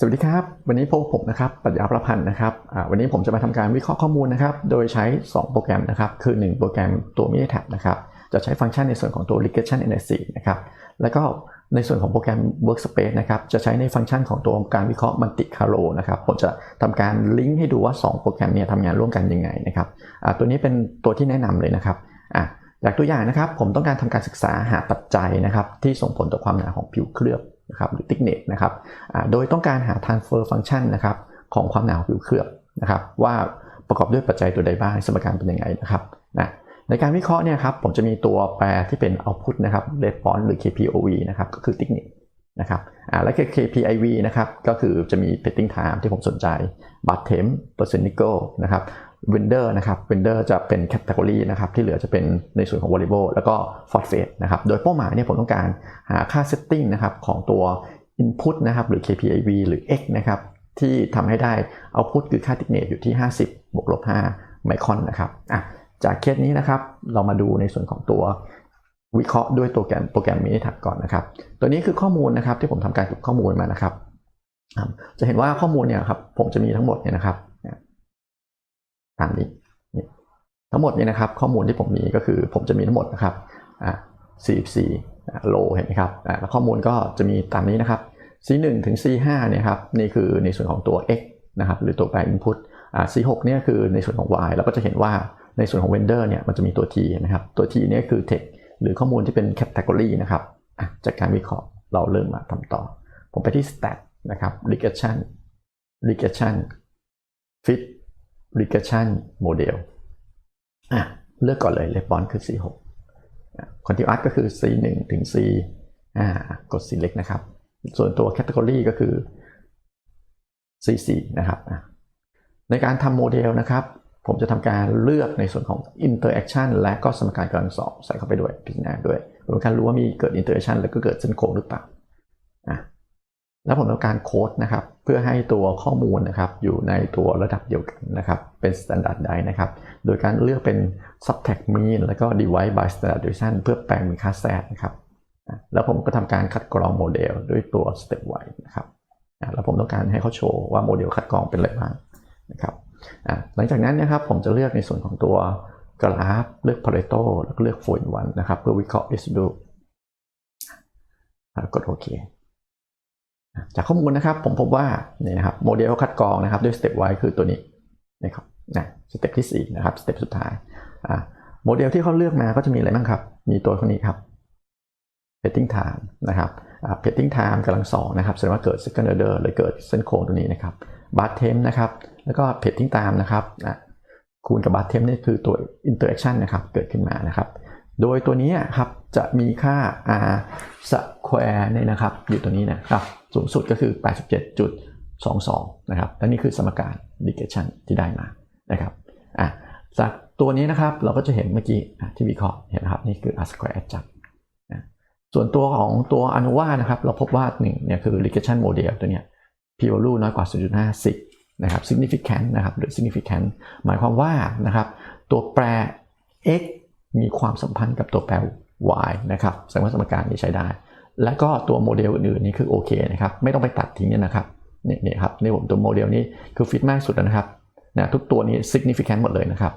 สวัสดีครับ วันนี้พบกับผมนะครับปรัชญาประพันธ์นะครับวันนี้ผมจะมาทำการวิเคราะห์ข้อมูลนะครับ โดยใช้ 2 โปรแกรมนะครับ คือ 1 โปรแกรมตัว m i n i t a b นะครับ จะใช้ฟังก์ชันในส่วนของตัว regression analysis นะครับ แล้วก็ในส่วนของโปรแกรม workspace นะครับ จะใช้ในฟังก์ชันของตัวการวิเคราะห์ Monte Carlo นะครับ ผมจะทำการลิงก์ให้ดูว่า 2 โปรแกรมเนี่ยทำงานร่วมกันยังไงนะครับตัวนี้เป็นตัวที่แนะนำเลยนะครับอะจากตัวอย่างนะครับ ผมต้องการทำการศึกษาหาปัจจัยนะครับที่ส่งผลต่อความหนาของผิวเคลือบ นะครับหรือ thickness นะครับโดยต้องการหา transfer function นะครับของความหนาของผิวเคลือบนะครับว่าประกอบด้วยปัจจัยตัวใดบ้างสมการเป็นยังไงนะครับนะในการวิเคราะห์เนี่ยครับผมจะมีตัวแปรที่เป็น output นะครับ response หรือ KPOV นะครับก็คือ thickness นะครับอ่าและ KPIV นะครับก็คือจะมี petting time ที่ผมสนใจ bar temp percent nickel นะครับ vendor นะครับ vendor จะเป็น category นะครับที่เหลือจะเป็นในส่วนของ variable แล้วก็ phosphate นะครับโดยเป้าหมายเนี่ยผมต้องการหาค่า setting นะครับของตัว input นะครับหรือ KPIV หรือ x นะครับที่ทำให้ได้ output คือค่า thickness อยู่ที่ 50บวกลบ5ไมครอนนะครับอะจากเคสนี้นะครับเรามาดูในส่วนของตัววิเคราะห์ด้วยตัวแกรมโปรแกรม Minitab ก่อนนะครับ ตัวนี้คือข้อมูลนะครับที่ผมทำการเก็บข้อมูลมานะครับ จะเห็นว่าข้อมูลเนี่ยครับผมจะมีทั้งหมดเนี่ยนะครับ ตามนี้ทั้งหมดเนี่ยนะครับข้อมูลที่ผมมีก็คือผมจะมีทั้งหมดนะครับอ่า44โลเห็นไหมครับอ่าแล้วข้อมูลก็จะมีตามนี้นะครับ C1 ถึง C5 เนี่ยครับนี่คือในส่วนของตัว x นะครับหรือตัวแปร input อ่า C6 เนี่ยคือในส่วนของ y แล้วก็จะเห็นว่าในส่วนของ vendor เนี่ยมันจะมีตัว t นะครับตัว t เนี่ยคือ text หรือข้อมูลที่เป็น category นะครับจากการวิเคราะห์เราเริ่มมาทำต่อ ผมไปที่ stat นะครับ regression regression fit regression model อะเลือกก่อนเลย response คือ C6 continuous ก็คือ C1 ถึง C อ่ากด select นะครับ ส่วนตัว category ก็คือ C4 นะครับในการทำโมเดลนะครับ ผมจะทำการเลือกในส่วนของ interaction และก็สมการกำลังสองใส่เข้าไปด้วยพิจารณาด้วยผมต้องการรู้ว่ามีเกิด interaction แล้วก็เกิดเส้นโค้งหรือเปล่า แล้วผมต้องการโค้ดนะครับเพื่อให้ตัวข้อมูลนะครับอยู่ในตัวระดับเดียวกันนะครับเป็น standard ได้นะครับโดยการเลือกเป็น subtract mean แล้วก็ divide by standard deviation เพื่อแปลงเป็นค่าแทรกนะครับแล้วผมก็ทำการคัดกรองโมเดลด้วยตัว step wise นะครับแล้วผมต้องการให้เขาโชว์ว่าโมเดลคัดกรองเป็นอะไรบ้างนะครับหลังจากนั้นนะครับผมจะเลือกในส่วนของตัวกราฟเลือก Pareto แล้วก็เลือก 4 in 1นะครับเพื่อวิเคราะห์ residue กดโอเค จากข้อมูลนะครับผมพบว่านี่นะครับโมเดลคัดกรองนะครับด้วยสเต็ปไว้คือตัวนี้นะครับนะสเต็ปที่4นะครับสเต็ปสุดท้ายอ่าโมเดลที่เขาเลือกมาก็จะมีอะไรบ้างครับ มีตัวคนนี้ครับ petting time นะครับอ่า petting time กำลังสองนะครับแสดงว่าเกิด second order หรือเกิดเส้นโค้งตัวนี้นะครับ bar temp นะครับ แล้วก็ petting time นะครับอะคูณกับ bar temp นี่คือตัว interaction นะครับ เกิดขึ้นมานะครับ โดยตัวนี้ครับจะมีค่า r square เนี่ยนะครับ อยู่ตัวนี้นะครับ สูงสุดก็คือ 87.22 นะครับ และนี่คือสมการ regression ที่ได้มานะครับอะจากตัวนี้นะครับเราก็จะเห็นเมื่อกี้ที่วิเคราะห์เห็นนะครับนี่คือ r square adjust นะส่วนตัวของตัวอนุวานะครับ เราพบว่าหนึ่งเนี่ยคือ regression model ตัวเนี้ย p value น้อยกว่า 0.50 นะครับ significant นะครับหรือ significant หมายความว่านะครับตัวแปร x มีความสัมพันธ์กับตัวแปร y นะครับแสดงว่าสมการนี้ใช้ได้ และก็ตัวโมเดลอื่นๆนี่คือโอเคนะครับ ไม่ต้องไปตัดทิ้งนะครับนี่นี่ครับนี่ผมตัวโมเดลนี้คือฟิตมากสุดนะครับนะทุกตัวนี้ significant หมดเลยนะครับ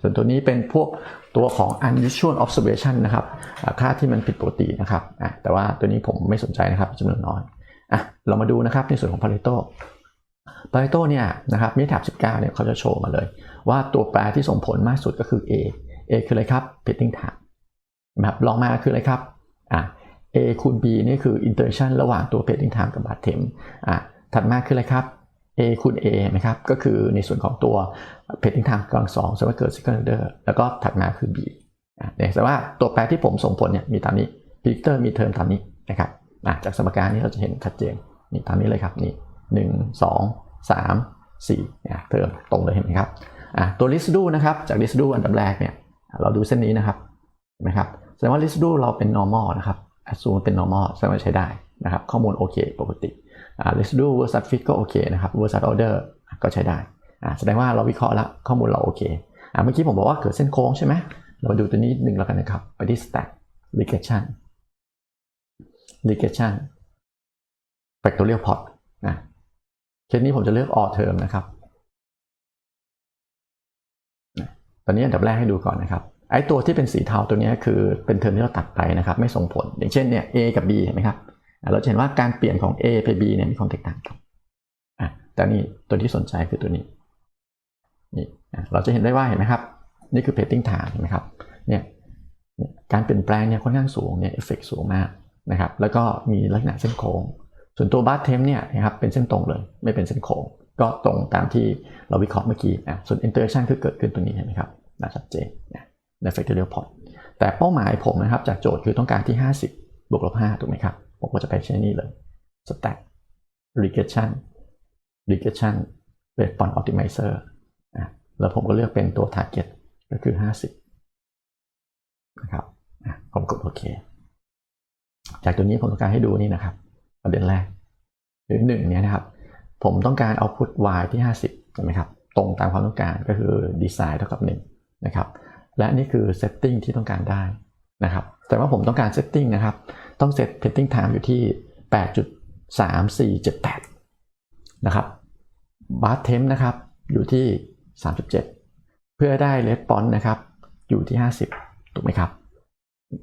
ส่วนตัวนี้เป็นพวกตัวของ unusual observation นะครับค่าที่มันผิดปกตินะครับแต่ว่าตัวนี้ผมไม่สนใจนะครับจำนวนน้อยอะเรามาดูนะครับในส่วนของ Pareto Pareto เนี่ยนะครับมิถาบ19เนี่ยเขาจะโชว์มาเลย ว่าตัวแปรที่ส่งผลมากสุดก็คือ A A คืออะไรครับ petting time นะครับลองมาคืออะไรครับอะ A คูณ B นี่คือ interaction ระหว่างตัว petting time กับ bar temp อะถัดมาคืออะไรครับ A คูณ A นะครับ ก็คือในส่วนของตัว petting time กำลังสองสดงว่าเกิด second order แล้วก็ถัดมาคือ B อะเนี่ยแสดงว่าตัวแปรที่ผมส่งผลเนี่ยมีตามนี้ predictor มีเทอมตามนี้นะครับอะจากสมการนี้เราจะเห็นชัดเจนนี่ตามนี้เลยครับนี่หนึ่งสองสามสี่เนี่ยเทอมตรงเลยเห็นไหมครับอะตัว residue นะครับจาก residue อันดับแรกเนี่ยเราดูเส้นนี้นะครับเห็นไหมครับแสดงว่า residue เราเป็น normal นะครับ assume เป็น normal แสดงว่าใช้ได้นะครับ ข้อมูลโอเคปกติ residue versus fit ก็โอเคนะครับ versus order ก็ใช้ได้แสดงว่าเราวิเคราะห์แล้วข้อมูลเราโอเคเมื่อกี้ผมบอกว่าเกิดเส้นโค้งใช่ไหมเรามาดูตัวนี้หนึ่งแล้วกันนะครับ ไปที่ stack regression regression factorial plot นะเคสนี้ผมจะเลือก all term นะครับ ตอนนี้อันดับแรกให้ดูก่อนนะครับ ไอ้ตัวที่เป็นสีเทาตัวนี้คือเป็นเทอมที่เราตัดไปนะครับ ไม่ส่งผล อย่างเช่นเนี่ย A กับ B เห็นไหมครับ เราจะเห็นว่าการเปลี่ยนของ A ไป B เนี่ยมีความแตกต่างกันอะแต่นี่ตัวที่สนใจคือตัวนี้นี่เราจะเห็นได้ว่าเห็นไหมครับ นี่คือ painting time เห็นไหมครับเนี่ยการเปลี่ยนแปลงเนี่ยค่อนข้างสูงเนี่ยเอฟเฟกสูงมากนะครับ แล้วก็มีลักษณะเส้นโค้ง ส่วนตัวบาร์เทมเนี่ยนะครับเป็นเส้นตรงเลย ไม่เป็นเส้นโค้ง ก็ตรงตามที่เราวิเคราะห์เมื่อกี้อะส่วน interaction คือเกิดขึ้นตรงนี้เห็นไหมครับน่าชัดเจนนะ ใน factorial plot แต่เป้าหมายผมนะครับจากโจทย์คือต้องการที่ 50 บวกลบ5ถูกไหมครับ ผมก็จะไปใช้นี่เลย stack regression regression response optimizer อะแล้วผมก็เลือกเป็นตัว target ก็คือ 50 นะครับผมกดโอเค จากตัวนี้ผมต้องการให้ดูนี่นะครับ ประเด็นแรก หรือหนึ่งเนี่ยนะครับ ผมต้องการเอาพุท y ที่ 50 ใช่ไหมครับ ตรงตามความต้องการก็คือดีไซน์เท่ากับ 1 นะครับ และนี่คือ setting ที่ต้องการได้นะครับ แต่ว่าผมต้องการ setting นะครับ ต้องเซต setting time อยู่ที่ 8.3478 นะครับ bar temp นะครับอยู่ที่ 37 เพื่อได้ response นะครับอยู่ที่ 50 ถูกไหมครับ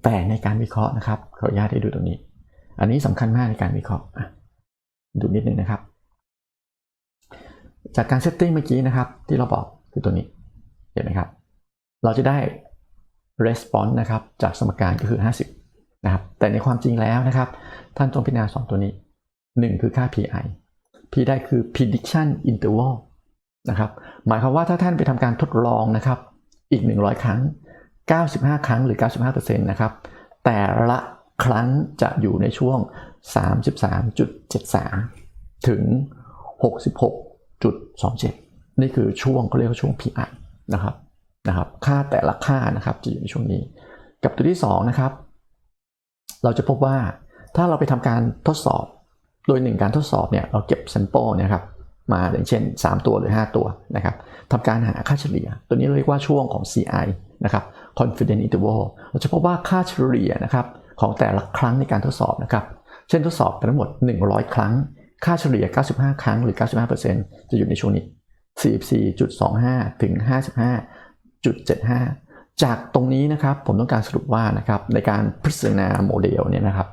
แต่ในการวิเคราะห์นะครับขออนุญาตให้ดูตรงนี้ อันนี้สำคัญมากในการวิเคราะห์ดูนิดนึงนะครับ จากการเซตติ้งเมื่อกี้นะครับที่เราบอกคือตัวนี้ เห็นไหมครับ เราจะได้ response นะครับจากสมการก็คือ 50 นะครับ แต่ในความจริงแล้วนะครับ ท่านต้องพิจารณา 2 ตัวนี้ 1 คือค่า pi p ได้คือ prediction interval นะครับ หมายความว่าถ้าท่านไปทำการทดลองนะครับ อีก 100 ครั้ง 95 ครั้งหรือ 95%นะครับ แต่ละครั้งจะอยู่ในช่วง 33.73 ถึง 66.27 นี่คือช่วงเขาเรียกว่าช่วง PI นะครับ นะครับ ค่าแต่ละค่านะครับจะอยู่ในช่วงนี้ กับตัวที่2นะครับ เราจะพบว่าถ้าเราไปทำการทดสอบ โดยหนึ่งการทดสอบเนี่ยเราเก็บ sample เนี่ยครับมาอย่างเช่น 3 ตัวหรือ 5 ตัวนะครับทำการหาค่าเฉลี่ย ตัวนี้เรียกว่าช่วงของ CI นะครับ confidence interval เราจะพบว่าค่าเฉลี่ยนะครับของแต่ละครั้งในการทดสอบนะครับ เช่นทดสอบทั้งหมด 100 ครั้ง ค่าเฉลี่ย 95 ครั้งหรือ 95%จะอยู่ในช่วงนี้ 44.25 ถึง 55.75 จากตรงนี้นะครับผมต้องการสรุปว่านะครับในการพิจารณาโมเดลเนี่ยนะครับ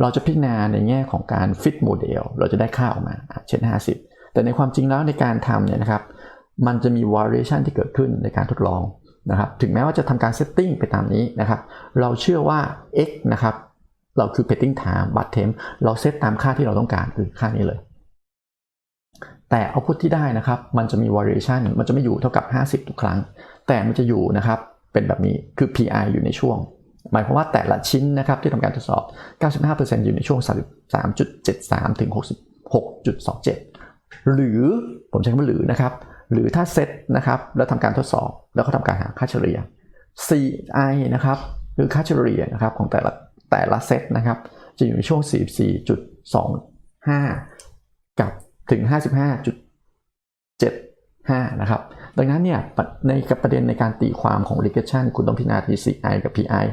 เราจะพิจารณาในแง่ของการฟิตโมเดลเราจะได้ค่าออกมาเช่น 50 แต่ในความจริงแล้วในการทำเนี่ยนะครับมันจะมี variation ที่เกิดขึ้นในการทดลองนะครับถึงแม้ว่าจะทำการ setting ไปตามนี้นะครับเราเชื่อว่า x นะครับเราคือ petting time b u t temp เราเซตตามค่าที่เราต้องการคือค่านี้เลย แต่ output ที่ได้นะครับ มันจะมี variation มันจะไม่อยู่เท่ากับ 50 ทุกครั้ง แต่มันจะอยู่นะครับเป็นแบบนี้คือ pi อยู่ในช่วง หมายความว่าแต่ละชิ้นนะครับที่ทำการทดสอบ 95%อยู่ในช่วง 33.73 ถึง 66.27 หรือผมใช้คำว่าหรือนะครับ หรือถ้าเซตนะครับแล้วทำการทดสอบแล้วก็ทำการหาค่าเฉลี่ย CI นะครับคือค่าเฉลี่ยนะครับของแต่ละแต่ละเซตนะครับจะอยู่ในช่วง 44.25 กับถึง 55.75 นะครับ ดังนั้นเนี่ยในกับประเด็นในการตีความของ regression คุณต้องพิจารณาที่ CI กับ PI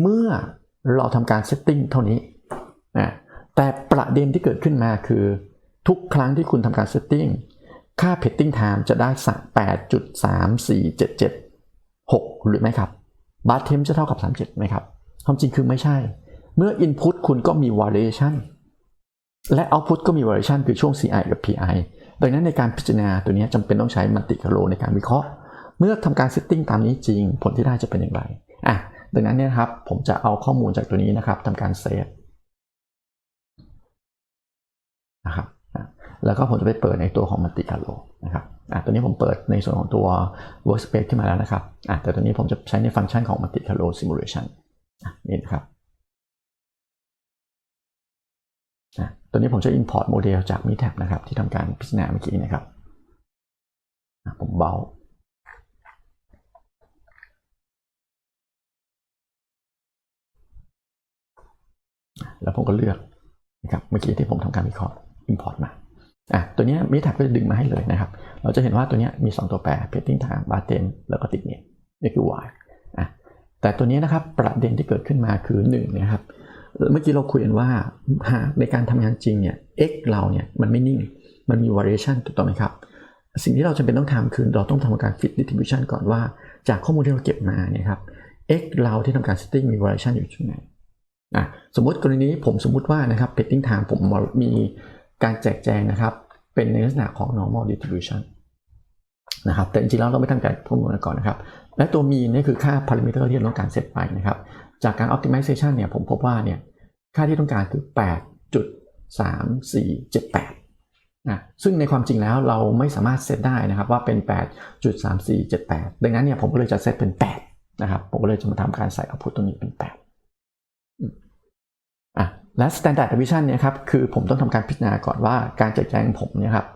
เมื่อเราทำการ setting เท่านี้นะแต่ประเด็นที่เกิดขึ้นมาคือ ทุกครั้งที่คุณทำการ setting ค่า petting time จะได้สัก 8.3477 6 หรือไม่ครับ b a r temp จะเท่ากับ 37ไหมครับ ความจริงคือไม่ใช่ เมื่อ input คุณก็มี variation และ output ก็มี variation คือช่วง CI กับ PI ดังนั้นในการพิจารณาตัวนี้จำเป็นต้องใช้มัลติคาโลในการวิเคราะห์ เมื่อทำการ setting ตามนี้จริง ผลที่ได้จะเป็นอย่างไรอะดังนั้นเนี่ยครับผมจะเอาข้อมูลจากตัวนี้นะครับทำการเซฟนะครับแล้วก็ผมจะไปเปิดในตัวของมัลติคาโลนะครับอะตัวนี้ผมเปิดในส่วนของตัว workspace ขึ้นมาแล้วนะครับอะแต่ตัวนี้ผมจะใช้ในฟังก์ชันของมัลติคาโล simulation นี่นะครับ ตัวนี้ผมจะ import โมเดลจาก m i t a b นะครับ ที่ทำการพิจารณาเมื่อกี้นะครับ ผมเบาแล้วผมก็เลือกนะครับเมื่อกี้ที่ผมทำการวิเคราะห์ import มาอะตัวนี้ m i t a b ก็จะดึงมาให้เลยนะครับ เราจะเห็นว่าตัวนี้มี 2 ตัวแปร petting time bar tem แล้วก็ติดเนี่ยนี่คือ y อะแต่ตัวนี้นะครับประเด็นที่เกิดขึ้นมาคือ1นะครับ เมื่อกี้เราคุยกันว่าหากในการทำงานจริงเนี่ย x เราเนี่ยมันไม่นิ่ง มันมี variation ถูกต้องไหมครับ สิ่งที่เราจำเป็นต้องทำคือเราต้องทำการ fit distribution ก่อนว่า จากข้อมูลที่เราเก็บมาเนี่ยครับ x เราที่ทำการ setting มี variation อยู่ที่ไหนอะสมมติกรณีนี้ผมสมมุติว่านะครับ petting time ผมมีการแจกแจงนะครับ เป็นในลักษณะของ normal distribution นะครับแต่จริงๆแล้วเราไม่ทำการคำนวณก่อนนะครับ และตัวมีนี่คือค่า parameter ที่เราต้องการเซตไปนะครับ จากการ optimization เนี่ยผมพบว่าเนี่ยค่าที่ต้องการคือ 8.3478นะซึ่งในความจริงแล้วเราไม่สามารถเซตได้นะครับว่าเป็น 8.3478 ดังนั้นเนี่ยผมก็เลยจะเซตเป็น 8 นะครับ ผมก็เลยจะมาทำการใส่ output ตรงนี้เป็น 8อะและ standard deviation เนี่ยครับคือผมต้องทำการพิจารณาก่อนว่าการแจกแจงผมเนี่ยครับ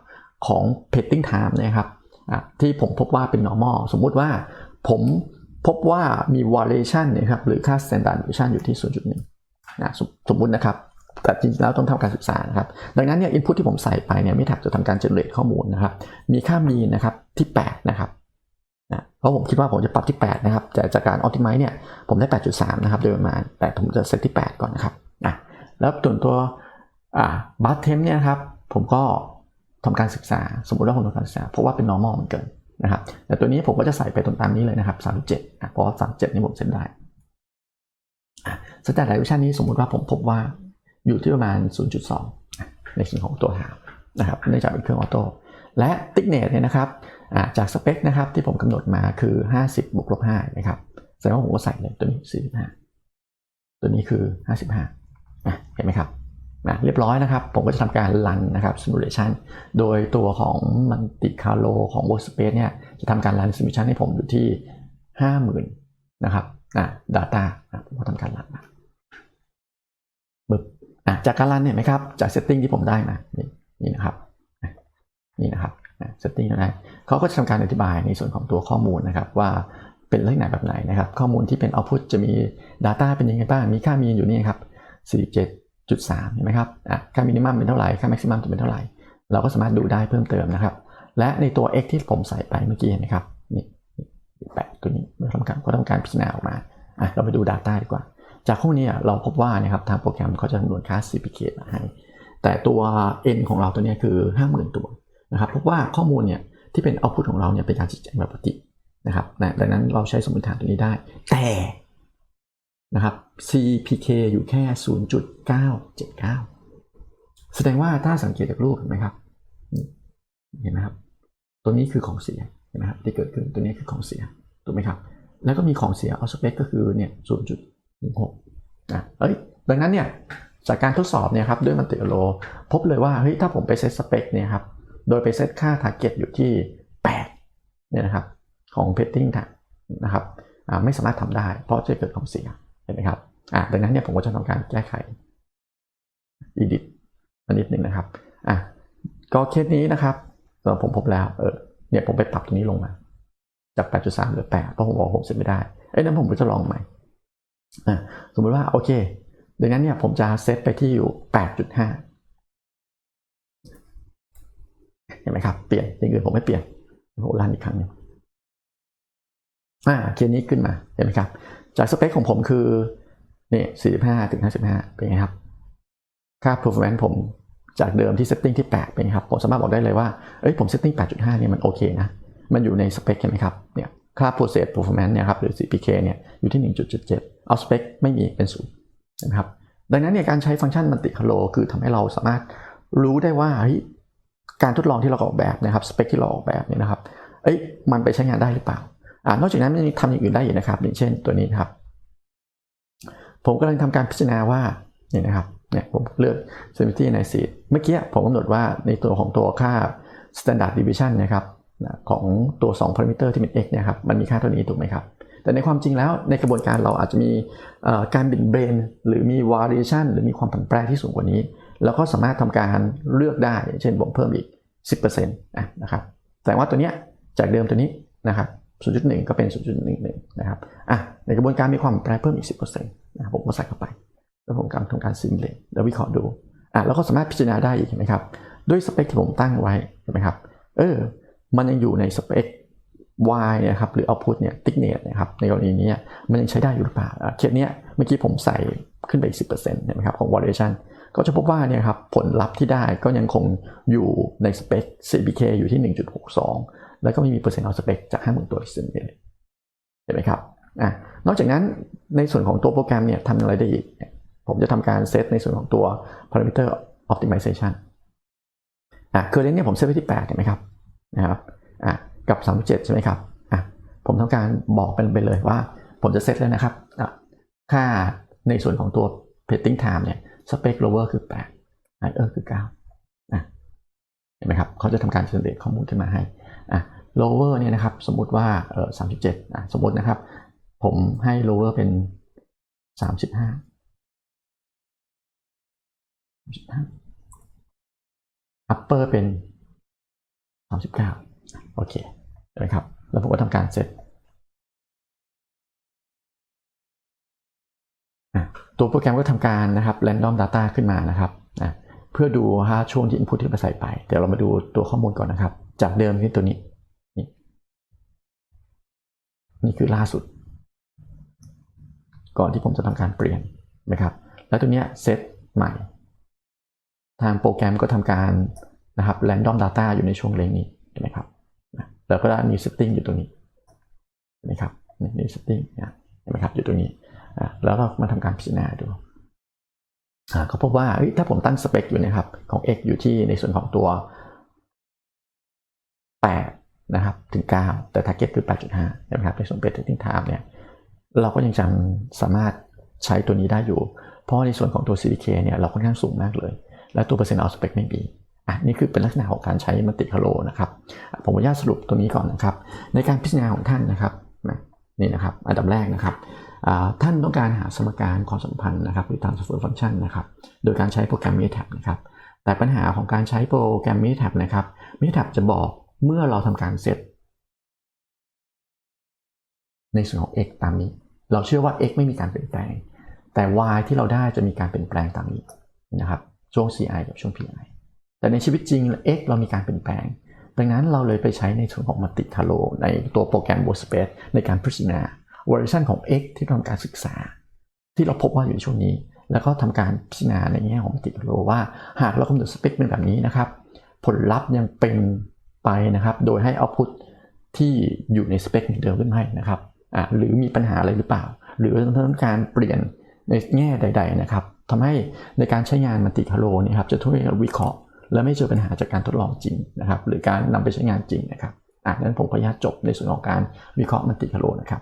ของ petting time เนะครับอะที่ผมพบว่าเป็น normal สมมุติว่าผม พบว่ามี variation นะครับหรือค่า standard deviation อยู่ที่ 0.1นะสมสมมุตินะครับแต่จริงๆแล้วต้องทำการศึกษานะครับ ดังนั้นเนี่ย input ที่ผมใส่ไปเนี่ยไม่ถักจะทำการ generate ข้อมูลนะครับ มีค่า mean นะครับที่ 8 นะครับนะเพราะผมคิดว่าผมจะปรับที่ 8 นะครับแต่จากการ optimize เนี่ยผมได้ 8.3 นะครับโดยประมาณแต่ผมจะเซตที่ 8 ก่อนนะครับนะแล้วส่วนตัวอ่า bar temp เนี่ยครับผมก็ทำการศึกษาสมมติว่าผมทำการศึกษาเพราะว่าเป็น normal มันเกิน นะครับแต่ตัวนี้ผมก็จะใส่ไปตรงตามนี้เลยนะครับ 37อะเพราะ37 นี่ผมเซ็ตได้สแตนดาร์ดวิชั่นนี้สมมุติว่าผมพบว่าอยู่ที่ประมาณ 0.2 ในส่วนของตัวหานะครับเนื่องจากเป็นเครื่องออโต้และติ๊กเนตเนี่ยนะครับจากสเปคนะครับที่ผมกำหนดมาคือ 50บวกลบ5นะครับแสดงว่าผมก็ใส่เลยตัวนี้ 45 ตัวนี้คือ 55เห็นไหมครับ นะเรียบร้อยนะครับ ผมก็จะทำการรันนะครับ simulation โดยตัวของมันติคาโลของ workspace เนี่ยจะทำการรัน simulation ให้ผมอยู่ที่ 50,000 นะครับอะ data อะผมก็ทำการรันมาบึบอะจากการรันเนี่ยไหมครับ จาก setting ที่ผมได้มา นี่นี่นะครับนี่นะครับ setting นะเขาก็จะทำการอธิบายในส่วนของตัวข้อมูลนะครับว่าเป็นลักษณะแบบไหนนะครับ ข้อมูลที่เป็น output จะมี data เป็นยังไงบ้าง มีค่ามีอยู่นี่ครับ 47.3เห็นไหมครับอะค่า minimum เป็นเท่าไหร่ ค่า maximum จะเป็นเท่าไหร่ เราก็สามารถดูได้เพิ่มเติมนะครับ และในตัว x ที่ผมใส่ไปเมื่อกี้เห็นไหมครับ นี่แปะตัวนี้เมื่อทำการก็ทำการพิจารณาออกมาอะเราไปดู Data ดีกว่า จากข้อนี้เราพบว่านะครับทางโปรแกรมเขาจะคำนวณค่า CPK มาให้ แต่ตัว N ของเราตัวนี้คือ 50,000 ตัวนะครับ พบว่าข้อมูลเนี่ยที่เป็น output ของเราเนี่ยเป็นการจิตแจงแบบปกตินะครับนะดังนั้นเราใช้สมมติฐานตัวนี้ได้ แต่ นะครับ CPK อยู่แค่ 0.979 แสดงว่าถ้าสังเกตจากรูปเห็นไหมครับ เห็นไหมครับ ตัวนี้คือของเสียเห็นไหมครับที่เกิดขึ้นตัวนี้คือของเสียถูกไหมครับ แล้วก็มีของเสียเอาสเปคก็คือเนี่ย 0.16นะเอ้ยดังนั้นเนี่ยจากการทดสอบเนี่ยครับด้วยมันติโล พบเลยว่าเฮ้ยถ้าผมไปเซตสเปคเนี่ยครับโดยไปเซตค่า target อยู่ที่ 8 เนี่ยนะครับ ของ petting นะครับไม่สามารถทำได้ เพราะจะเกิดของเสีย เห็นไหมครับอ่าดังนั้นเนี่ยผมก็จะทำการแก้ไข edit มานิดหนึ่งนะครับอะก็เคสนี้นะครับเราผมพบแล้วเออเนี่ยผมไปปรับตรงนี้ลงมา จาก 8.3เหลือ8เพราะผมบอกผมเสร็จไม่ได้เอ้ยนั้นผมก็จะลองใหม่อะสมมติว่าโอเคดังนั้นเนี่ยผมจะเซตไปที่อยู่ 8.5 เห็นไหมครับเปลี่ยนอย่างอื่นผมไม่เปลี่ยนผมรันอีกครั้งหนึ่งอ่าเคสนี้ขึ้นมาเห็นไหมครับ จากสเปคของผมคือนี่45ถึง55 เป็นไงครับ ค่า performance ผมจากเดิมที่ setting ที่ 8 เป็นไงครับ ผมสามารถบอกได้เลยว่า เอ้ยผม setting 8.5 เนี่ยมันโอเคนะ มันอยู่ในสเปคเห็นไหมครับ เนี่ย ค่า process performance เนี่ยครับ หรือ CPK เนี่ย อยู่ที่ 1.77 เอาสเปคไม่มีเป็นศูนย์นไหมครับ ดังนั้นเนี่ยการใช้ฟังก์ชันมันติคาโลคือทำให้เราสามารถรู้ได้ว่าเฮ้ยการทดลองที่เราออกแบบนะครับ สเปคที่เราออกแบบเนี่ยนะครับ เอ้ยมันไปใช้งานได้หรือเปล่า อนอกจากนั้นมันยังทำอย่างอื่นได้อีกนะครับอย่างเช่นตัวนี้นครับ ผมกำลังทำการพิจารณาว่าเนี่ยนะครับเนี่ยผมเลือก sensitivity analysis เมื่อกี้ผมกำหนดว่าในตัวของตัวค่า standard deviation นะครับของตัว 2 parameter ที่เป็น x เนี่ยครับมันมีค่าเท่านี้ถูกไหมครับ แต่ในความจริงแล้วในกระบวนการเราอาจจะมีการบิดเบรนหรือมี variation หรือมีความผันแปรที่สูงกว่านี้แล้วก็สามารถทำการเลือกได้ เช่นบวกเพิ่มอีก 10%นะครับแต่ว่าตัวเนี้ยจากเดิมตัวนี้นะครับ 0.1 ก็เป็น 0.11 นะครับ อะ ในกระบวนการมีความแปรเพิ่มอีก 10%นะครับผมก็ใส่เข้าไป แล้วผมกำลังทำการซิมเลตแล้ววิเคราะห์ดู อะ แล้วก็สามารถพิจารณาได้อีกเห็นไหมครับ ด้วยสเปคที่ผมตั้งไว้เห็นไหมครับ เออ มันยังอยู่ในสเปค y เนี่ยครับ หรือ output เนี่ย thickness นะครับ ในกรณีนี้มันยังใช้ได้อยู่หรือเปล่าเคสเนี้ยเมื่อกี้ผมใส่ขึ้นไปอีก 10%เห็นไหมครับของ variation ก็จะพบว่าเนี่ยครับผลลัพธ์ที่ได้ก็ยังคงอยู่ในสเปค CPK อยู่ที่ 1.62 แล้วก็ไม่มีเปอร์เซ็นต์ออฟสเปคจาก 50,000 ตัวที่เสนอเลยเห็นไหมครับอะนอกจากนั้นในส่วนของตัวโปรแกรมเนี่ยทำอะไรได้อีก ผมจะทำการเซตในส่วนของตัว parameter optimization อะ current เนี่ยผมเซตไว้ที่ 8 เห็นไหมครับนะครับอะกับ 37 ใช่ไหมครับอะผมทำการบอกเป็นไปเลยว่า ผมจะเซตแล้วนะครับอะค่าในส่วนของตัว petting time เนี่ย spec lower คือ 8 higher คือ9อะเห็นไหมครับเขาจะทำการ generate ข้อมูลขึ้นมาให้ อะ lower เนี่ยนะครับสมมติว่าเออ37อะสมมตินะครับ ผมให้ lower เป็น35 upper เป็น39โอเคเห็นไหมครับ แล้วผมก็ทำการเซตอะตัวโปรแกรมก็ทำการนะครับ random data ขึ้นมานะครับนะเพื่อดูว่าช่วงที่ input ที่เราใส่ไป เดี๋ยวเรามาดูตัวข้อมูลก่อนนะครับ จากเดิมที่ตัวนี้ นี่นี่คือล่าสุด ก่อนที่ผมจะทำการเปลี่ยนนะครับ แล้วตัวเนี้ยเซตใหม่ ทางโปรแกรมก็ทำการนะครับ random data อยู่ในช่วงเลงนี้เห็นไหมครับแล้วก็ได้มี setting อยู่ตรงนี้เห็นไหมครับนี่ setting นะเห็นไหมครับอยู่ตรงนี้แล้วเรามาทำการพิจารณาดูอ่าพบว่าถ้าผมตั้งสเปคอยู่นะครับของ x อยู่ที่ในส่วนของตัว 8นะครับถึง 9 แต่ target คือ 8.5นะครับในส่วน predicting time เนี่ยเราก็ยังจำสามารถใช้ตัวนี้ได้อยู่ เพราะในส่วนของตัว CDK เนี่ยเราค่อนข้างสูงมากเลย และตัวเปอร์เซ็นต์เอาสเปคไม่มีอะนี่คือเป็นลักษณะของการใช้มัลติคาโลนะครับ ผมขออนุญาตสรุปตรงนี้ก่อนนะครับ ในการพิจารณาของท่านนะครับนี่นะครับอันดับแรกนะครับท่านต้องการหาสมการความสัมพันธ์นะครับหรือ transfer function นะครับโดยการใช้โปรแกรม MATLAB นะครับแต่ปัญหาของการใช้โปรแกรม MATLAB นะครับ MATLAB จะบอก เมื่อเราทำการเซตในส่วนของ x ตามนี้ เราเชื่อว่า x ไม่มีการเปลี่ยนแปลง แต่ y ที่เราได้จะมีการเปลี่ยนแปลงตามนี้นะครับ ช่วง ci กับช่วง pi แต่ในชีวิตจริง x เรามีการเปลี่ยนแปลง ดังนั้นเราเลยไปใช้ในส่วนของมัลติคาโลในตัวโปรแกรม Workspace ในการพิจารณา version ของ x ที่ทำการศึกษา ที่เราพบว่าอยู่ในช่วงนี้ แล้วก็ทำการพิจารณาในแง่ของมัลติคาโลว่า หากเรากำหนดสเปคเป็นแบบนี้นะครับ ผลลัพธ์ยังเป็น ไปนะครับ โดยให้ output ที่อยู่ในสเปคเดิมหรือไม่นะครับอะหรือมีปัญหาอะไรหรือเปล่า หรือต้องการเปลี่ยนในแง่ใด ๆ นะครับทำให้ในการใช้งานมัลติคาโลนี่ครับจะช่วยวิเคราะห์ และไม่เจอปัญหาจากการทดลองจริงนะครับ หรือการนำไปใช้งานจริงนะครับอะนั้นผมขออนุญาตจบในส่วนของการวิเคราะห์มัลติคาโลนะครับ